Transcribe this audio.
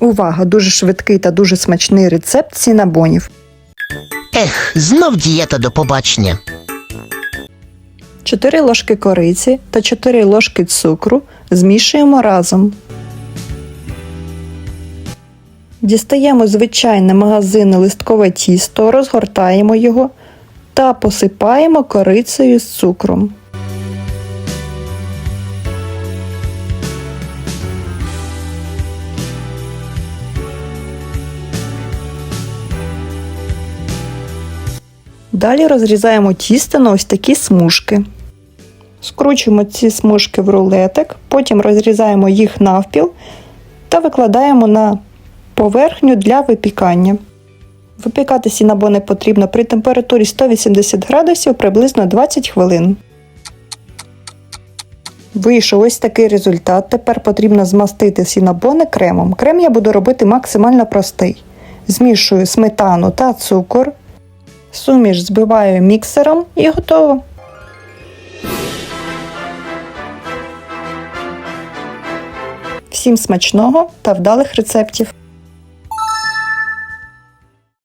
Увага! Дуже швидкий та дуже смачний рецепт сінабонів. Ех, знов дієта до побачення. 4 ложки кориці та 4 ложки цукру змішуємо разом. Дістаємо звичайне магазинне листкове тісто, розгортаємо його та посипаємо корицею з цукром. Далі розрізаємо тісто на ось такі смужки. Скручуємо ці смужки в рулетик, потім розрізаємо їх навпіл та викладаємо на поверхню для випікання. Випікати сінабони потрібно при температурі 180 градусів приблизно 20 хвилин. Вийшов ось такий результат. Тепер потрібно змастити сінабони кремом. Крем я буду робити максимально простий. Змішую сметану та цукор. Суміш збиваю міксером і готово. Всім смачного та вдалих рецептів!